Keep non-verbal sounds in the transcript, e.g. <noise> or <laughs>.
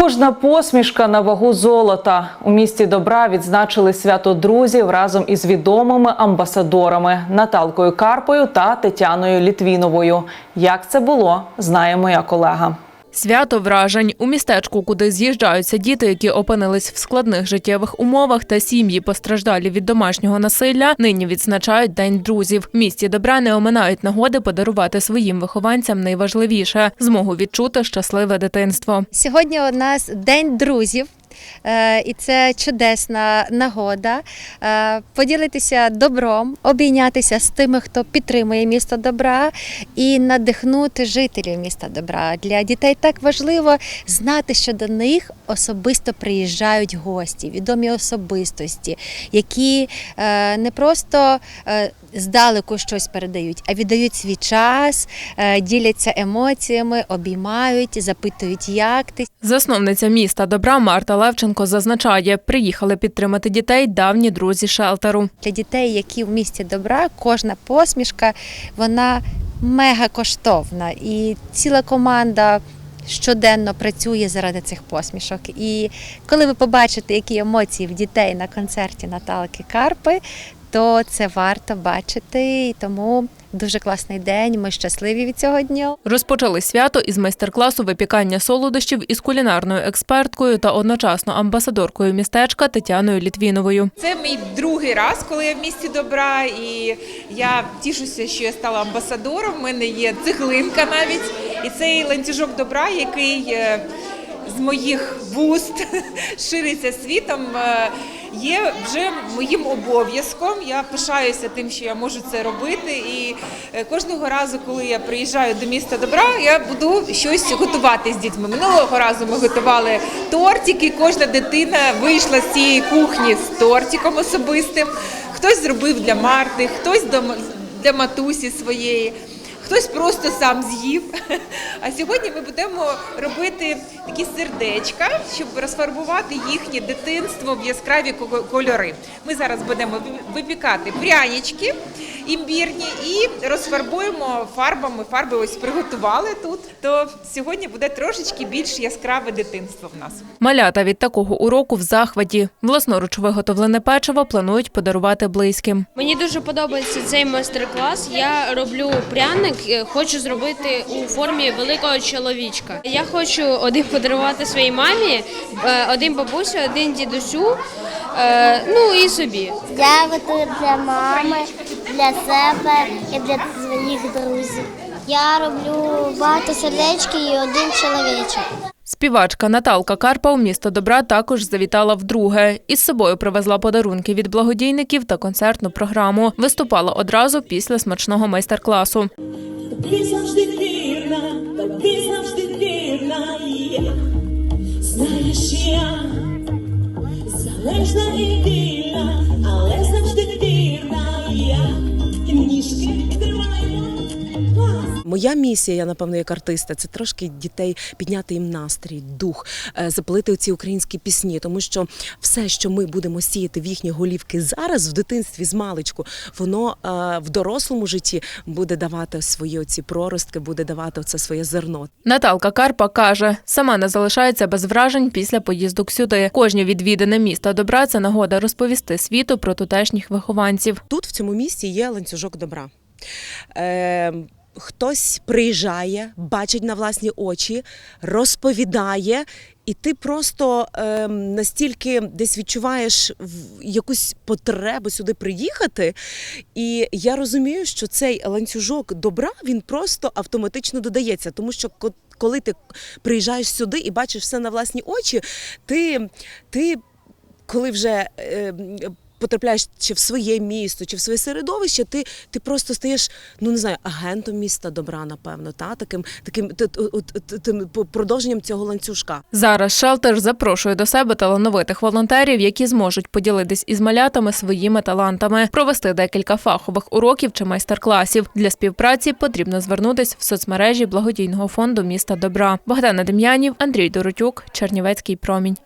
Кожна посмішка на вагу золота у місті добра відзначили свято друзів разом із відомими амбасадорами Наталкою Карпою та Тетяною Літвіновою. Як це було, знає моя колега. Свято вражень у містечку, куди з'їжджаються діти, які опинились в складних життєвих умовах, та сім'ї постраждалі від домашнього насилля, нині відзначають День друзів. В місті добра не оминають нагоди подарувати своїм вихованцям найважливіше змогу відчути щасливе дитинство. Сьогодні у нас день друзів. Е, І це чудесна нагода е, поділитися добром, обійнятися з тими, хто підтримує місто добра, і надихнути жителів міста добра. Для дітей так важливо знати, що до них особисто приїжджають гості, відомі особистості, які е, не просто здалеку щось передають, а віддають свій час, е, діляться емоціями, обіймають, запитують, як ти. Засновниця міста добра Марта Левченко зазначає, приїхали підтримати дітей давні друзі шелтеру. Для дітей, які в місті добра, кожна посмішка вона мега коштовна. І ціла команда щоденно працює заради цих посмішок. І коли ви побачите, які емоції в дітей на концерті Наталки Карпи, то це варто бачити. І тому дуже класний день. Ми щасливі від цього дня. Розпочали свято із майстер-класу випікання солодощів із кулінарною експерткою та одночасно амбасадоркою містечка Тетяною Літвіновою. Це мій другий раз, коли я в місті добра, і я тішуся, що я стала амбасадором. У мене є цеглинка навіть, і цей ланцюжок добра, який е, з моїх вуст <laughs> шириться світом, е, є вже моїм обов'язком. Я пишаюся тим, що я можу це робити. І е, кожного разу, коли я приїжджаю до міста добра, я буду щось готувати з дітьми. Минулого разу ми готували тортики. Кожна дитина вийшла з цієї кухні з тортиком особистим. Хтось зробив для Марти, хтось для матусі своєї. Хтось просто сам з'їв. <laughs> А сьогодні ми будемо робити такі сердечка, щоб розфарбувати їхнє дитинство в яскраві кольори. Ми зараз будемо випікати прянички імбірні і розфарбуємо фарбами. Фарби ось приготували тут. То сьогодні буде трошечки більш яскраве дитинство в нас. Малята від такого уроку в захваті. Власноруч виготовлене печиво планують подарувати близьким. Мені дуже подобається цей майстер-клас. Я роблю пряник, хочу зробити у формі великого чоловічка. Я хочу один подарувати своїй мамі, е, один бабусю, один дідусю, е, ну і собі. Я готую для мами, для себе і для своїх друзів. Я роблю багато сердечки і один чоловічок. Співачка Наталка Карпа у місто добра також завітала вдруге. Із собою привезла подарунки від благодійників та концертну програму. Виступала одразу після смачного майстер-класу. Тобі завжди вірна, тобі завжди вірна я. Знаєш, я залежна і Моя місія, я напевно, як артиста, це трошки дітей підняти їм настрій, дух, е, запалити ці українські пісні, тому що все, що ми будемо сіяти в їхні голівки зараз в дитинстві з маличку, воно е, в дорослому житті буде давати свої оці проростки, буде давати оце своє зерно. Наталка Карпа каже, сама не залишається без вражень після поїздок сюди. Кожні відвідане міста добра це нагода розповісти світу про тутешніх вихованців. Тут, в цьому місті, є ланцюжок добра. Е, хтось приїжджає, бачить на власні очі, розповідає, і ти просто е, настільки десь відчуваєш якусь потребу сюди приїхати. І я розумію, що цей ланцюжок добра він просто автоматично додається, тому що ко- коли ти приїжджаєш сюди і бачиш все на власні очі, ти, ти коли вже е, потрапляєш чи в своє місто, чи в своє середовище, ти, ти просто стаєш, ну не знаю, агентом міста добра, напевно, та таким таким тим продовженням цього ланцюжка. Зараз шелтер запрошує до себе талановитих волонтерів, які зможуть поділитись із малятами своїми талантами, провести декілька фахових уроків чи майстер-класів. Для співпраці потрібно звернутись в соцмережі благодійного фонду міста добра. Богдана Дем'янів, Андрій Доротюк, Чернівецький промінь.